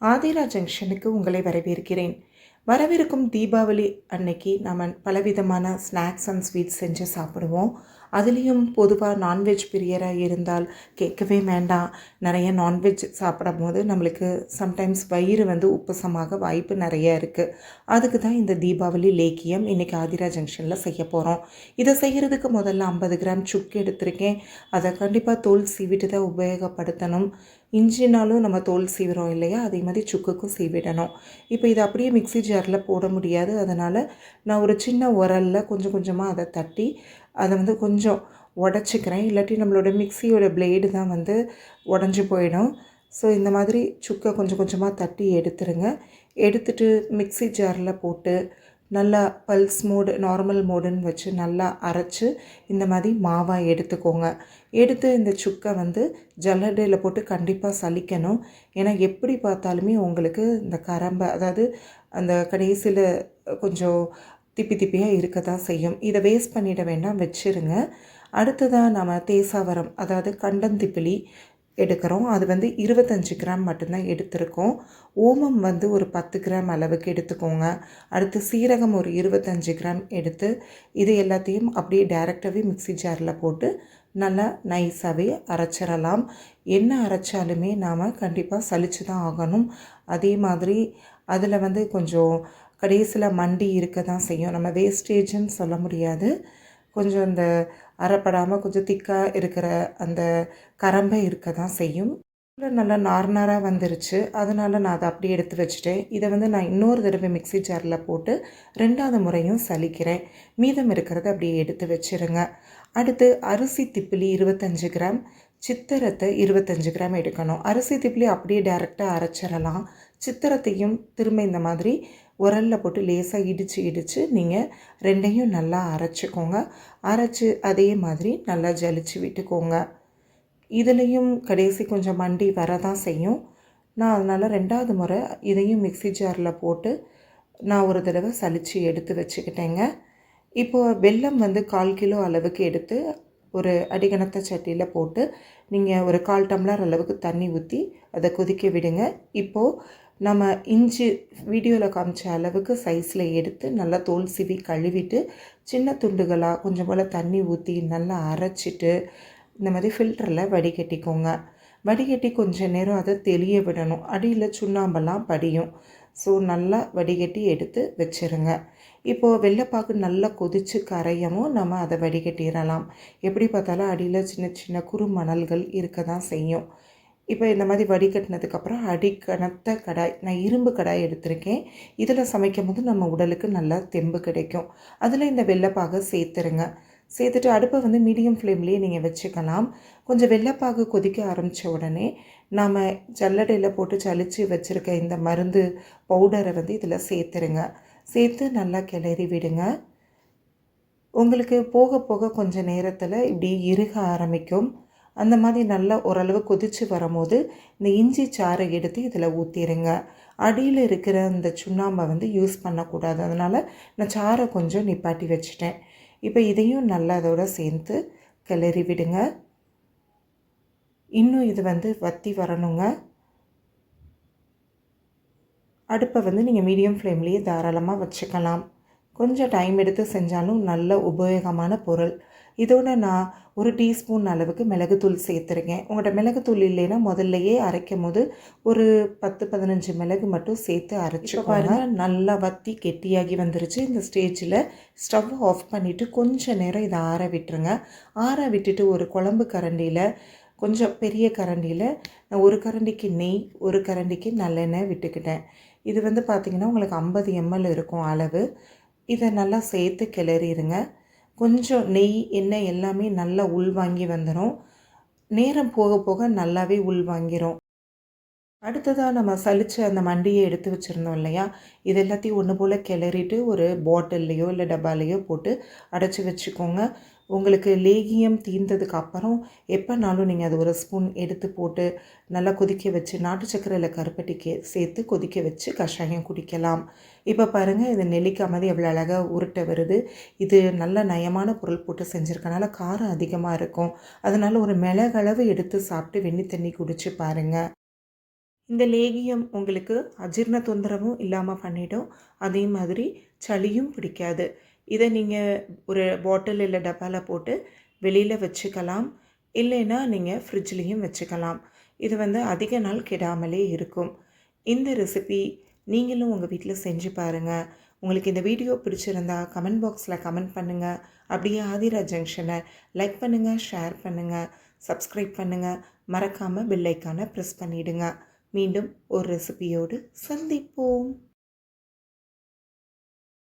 ஆதிரா ஜங்ஷனுக்கு உங்களை வரவேற்கிறேன். வரவிருக்கும் தீபாவளி அன்னைக்கு நாம் பலவிதமான ஸ்நாக்ஸ் அண்ட் ஸ்வீட்ஸ் செஞ்சு சாப்பிடுவோம். அதுலேயும் பொதுவாக நான்வெஜ் பிரியராக இருந்தால் கேட்கவே வேண்டாம். நிறைய நான்வெஜ் சாப்பிடும் போது நம்மளுக்கு சம்டைம்ஸ் வயிறு வந்து உப்புசமாக வாய்ப்பு நிறைய இருக்குது அதுக்கு தான் இந்த தீபாவளி லேக்கியம் இன்றைக்கி ஆதிரா ஜங்ஷனில் செய்ய போகிறோம் இதை செய்கிறதுக்கு முதல்ல ஐம்பது கிராம் சுக்கு எடுத்திருக்கேன். அதை கண்டிப்பாக தோல் சீவிட்டு தான் உபயோகப்படுத்தணும். இஞ்சினாலும் நம்ம தோல் சீவிரோம் இல்லையா? அதே மாதிரி சுக்குக்கும் சீவிடணும். இப்போ இதை அப்படியே மிக்ஸி ஜாரில் போட முடியாது. அதனால் நான் ஒரு சின்ன உரலில் கொஞ்சம் கொஞ்சமாக அதை தட்டி அதை வந்து கொஞ்சம் உடச்சிக்கிறேன். இல்லாட்டி நம்மளோட மிக்சியோட பிளேடு தான் வந்து உடஞ்சி போயிடும். ஸோ இந்த மாதிரி சுக்கை கொஞ்சம் கொஞ்சமாக தட்டி எடுத்துருங்க. எடுத்துட்டு மிக்ஸி ஜாரில் போட்டு நல்லா பல்ஸ் மோடு நார்மல் மோடுன்னு வச்சு நல்லா அரைச்சி இந்த மாதிரி மாவாக எடுத்துக்கோங்க. எடுத்து இந்த சுக்கை வந்து ஜல்லடையில் போட்டு கண்டிப்பாக சலிக்கணும். ஏன்னா எப்படி பார்த்தாலுமே உங்களுக்கு இந்த கரம்பை அதாவது அந்த கடைசியில் கொஞ்சம் திப்பி திப்பியாக இருக்க தான் செய்யும். இதை வேஸ்ட் பண்ணிட வேண்டாம் வச்சுருங்க. அடுத்ததாக நம்ம தேசாவரம் அதாவது கண்டந்திப்பிலி எடுக்கிறோம். அது வந்து இருபத்தஞ்சி கிராம் மட்டும்தான் எடுத்திருக்கோம். ஓமம் வந்து ஒரு பத்து கிராம் அளவுக்கு எடுத்துக்கோங்க. அடுத்து சீரகம் ஒரு இருபத்தஞ்சி கிராம் எடுத்து இது எல்லாத்தையும் அப்படியே டேரெக்டாகவே மிக்ஸி ஜாரில் போட்டு நல்லா நைஸாகவே அரைச்சிடலாம். என்ன அரைச்சாலுமே நாம் கண்டிப்பாக சலிச்சு தான் ஆகணும். அதே மாதிரி அதில் வந்து கொஞ்சம் கடைசியில் மண்டி இருக்க தான் செய்யும். நம்ம வேஸ்டேஜுன்னு சொல்ல முடியாது. கொஞ்சம் அந்த அறப்படாமல் கொஞ்சம் திக்காக இருக்கிற அந்த கரம்பை இருக்க தான் செய்யும் நல்லா நார்னாராக வந்துருச்சு. அதனால் நான் அதை அப்படியே எடுத்து வச்சுட்டேன். இதை வந்து நான் இன்னொரு தடவை மிக்ஸி ஜாரில் போட்டு ரெண்டாவது முறையும் சலிக்கிறேன். மீதம் இருக்கிறத அப்படியே எடுத்து வச்சுருங்க. அடுத்து அரிசி திப்பிலி இருபத்தஞ்சு கிராம் சித்திரத்தை இருபத்தஞ்சு கிராம் எடுக்கணும். அரிசி திப்பிலி அப்படியே டேரெக்டாக அரைச்சிடலாம். சித்திரத்தையும் திரும்ப இந்த மாதிரி உரலில் போட்டு லேசாக இடித்து இடித்து நீங்கள் ரெண்டையும் நல்லா அரைச்சிக்கோங்க. அரைச்சி அதே மாதிரி நல்லா ஜலிச்சு விட்டுக்கோங்க. இதுலேயும் கடைசி கொஞ்சம் மண்டி வர தான் செய்யும். நான் அதனால் ரெண்டாவது முறை இதையும் மிக்சி ஜாரில் போட்டு நான் ஒரு தடவை சலித்து எடுத்து வச்சுக்கிட்டேங்க. இப்போது வெல்லம் வந்து கால் கிலோ அளவுக்கு எடுத்து ஒரு அடிகணத்த சட்டியில் போட்டு நீங்கள் ஒரு கால் டம்ளர் அளவுக்கு தண்ணி ஊற்றி அதை கொதிக்க விடுங்க. இப்போது நம்ம இஞ்சி வீடியோவில் காமிச்ச அளவுக்கு சைஸில் எடுத்து நல்லா தோல் சிவி கழுவிட்டு சின்ன துண்டுகளாக கொஞ்சம் போல் தண்ணி ஊற்றி நல்லா அரைச்சிட்டு இந்த மாதிரி ஃபில்டரில் வடிகட்டிக்கோங்க. வடிகட்டி கொஞ்சம் நேரம் அதை தெளிய விடணும். அடியில் சுண்ணாம்பெல்லாம் படியும். ஸோ நல்லா வடிகட்டி எடுத்து வச்சுருங்க. இப்போது வெள்ளைப்பாக்கு நல்லா கொதித்து கரையவும் நம்ம அதை வடிகட்டிடலாம். எப்படி பார்த்தாலும் அடியில் சின்ன சின்ன குறு மணல்கள் இருக்க தான் செய்யும். இப்போ இந்த மாதிரி வடிகட்டினதுக்கப்புறம் அடிக்கணத்த கடாய் நான் இரும்பு கடாய் எடுத்திருக்கேன். இதில் சமைக்கும் போது நம்ம உடலுக்கு நல்லா தெம்பு கிடைக்கும். அதில் இந்த வெள்ளைப்பாகை சேர்த்துருங்க. சேர்த்துட்டு அடுப்பை வந்து மீடியம் ஃப்ளேம்லேயே நீங்கள் வச்சுக்கலாம். கொஞ்சம் வெள்ளைப்பாகு கொதிக்க ஆரம்பித்த உடனே நாம் ஜல்லடையில் போட்டு சளிச்சு வச்சுருக்க இந்த மருந்து பவுடரை வந்து இதில் சேர்த்துருங்க. சேர்த்து நல்லா கிளறி விடுங்க. உங்களுக்கு போக போக கொஞ்சம் நேரத்தில் இப்படி இறுக ஆரம்பிக்கும். அந்த மாதிரி நல்லா ஓரளவு கொதித்து வரும்போது இந்த இஞ்சி சாறை எடுத்து இதில் ஊற்றிடுங்க அடியில் இருக்கிற அந்த சுண்ணாம்பை வந்து யூஸ் பண்ணக்கூடாது. அதனால் நான் சாறை கொஞ்சம் நிப்பாட்டி வச்சுட்டேன். இப்போ இதையும் நல்லா அதோட சேர்த்து கிளறி விடுங்க. இன்னும் இது வந்து வத்தி வரணுங்க. அடுப்பை வந்து நீங்கள் மீடியம் ஃப்ளேம்லேயே தாராளமாக வச்சுக்கலாம். கொஞ்சம் டைம் எடுத்து செஞ்சாலும் நல்ல உபயோகமான பொருள். இதோட நான் ஒரு டீஸ்பூன் அளவுக்கு மிளகுத்தூள் சேர்த்துருக்கேன். உங்கள்கிட்ட மிளகுத்தூள் இல்லைன்னா முதல்லையே அரைக்கும் போது ஒரு பத்து பதினஞ்சு மிளகு மட்டும் சேர்த்து அரைச்சி பாருங்க நல்லா வத்தி கெட்டியாகி வந்துருச்சு. இந்த ஸ்டேஜில் ஸ்டவ் ஆஃப் பண்ணிவிட்டு கொஞ்சம் நேரம் இதை ஆற விட்டுருங்க. ஆற விட்டுட்டு ஒரு குழம்பு கரண்டியில் கொஞ்சம் பெரிய கரண்டியில் நான் ஒரு கரண்டிக்கு நெய் ஒரு கரண்டிக்கு நல்லெண்ணெய் விட்டுக்கிட்டேன். இது வந்து பார்த்திங்கன்னா உங்களுக்கு ஐம்பது எம்எல் இருக்கும் அளவு. இதை நல்லா சேர்த்து கிளறிடுங்க. கொஞ்சம் நெய் எண்ணெய் எல்லாமே நல்லா உள்வாங்கி வந்துடும் நேரம் போக போக நல்லாவே உள்வாங்கிரும் அடுத்ததாக நம்ம சலித்து அந்த மண்டியை எடுத்து வச்சுருந்தோம் இல்லையா? இது எல்லாத்தையும் ஒன்று போல் கிளறிட்டு ஒரு பாட்டில்லையோ இல்லை டப்பாலையோ போட்டு அடைச்சி வச்சுக்கோங்க. உங்களுக்கு லேகியம் தீர்ந்ததுக்கு அப்புறம் எப்போனாலும் நீங்கள் அது ஒரு ஸ்பூன் எடுத்து போட்டு நல்லா கொதிக்க வச்சு நாட்டு சக்கரையில் கருப்பட்டி கருப்பட்டிக்கு சேர்த்து கொதிக்க வச்சு கஷாயம் குடிக்கலாம். இப்போ பாருங்கள் இது நெல்லிக்காய் மாதிரி எவ்வளோ அழகாக உருட்டை வருது. இது நல்ல நயமான பொருள் போட்டு செஞ்சுருக்கனால காரம் அதிகமாக இருக்கும். அதனால் ஒரு மிளகளவு எடுத்து சாப்பிட்டு வெண்ணி தண்ணி குடிச்சு பாருங்கள் இந்த லேகியம் உங்களுக்கு அஜீரண தொந்தரவும் இல்லாமல் பண்ணிடும். அதே மாதிரி சளியும் பிடிக்காது. இதை நீங்கள் ஒரு பாட்டில் இல்லை டப்பாவில் போட்டு வெளியில் வச்சுக்கலாம். இல்லைன்னா நீங்கள் ஃப்ரிட்ஜ்லேயும் வச்சுக்கலாம். இது வந்து அதிக நாள் கெடாமலே இருக்கும். இந்த ரெசிபி நீங்களும் உங்கள் வீட்டில் செஞ்சு பாருங்கள் உங்களுக்கு இந்த வீடியோ பிடிச்சிருந்தா கமெண்ட் பாக்ஸில் கமெண்ட் பண்ணுங்கள் அப்படியே ஆதிரா ஜங்ஷனை லைக் பண்ணுங்கள் ஷேர் பண்ணுங்கள் சப்ஸ்கிரைப் பண்ணுங்கள் மறக்காமல் பில்லைக்கான ப்ரெஸ் பண்ணிவிடுங்க மீண்டும் ஒரு ரெசிபியோடு சந்திப்போம்.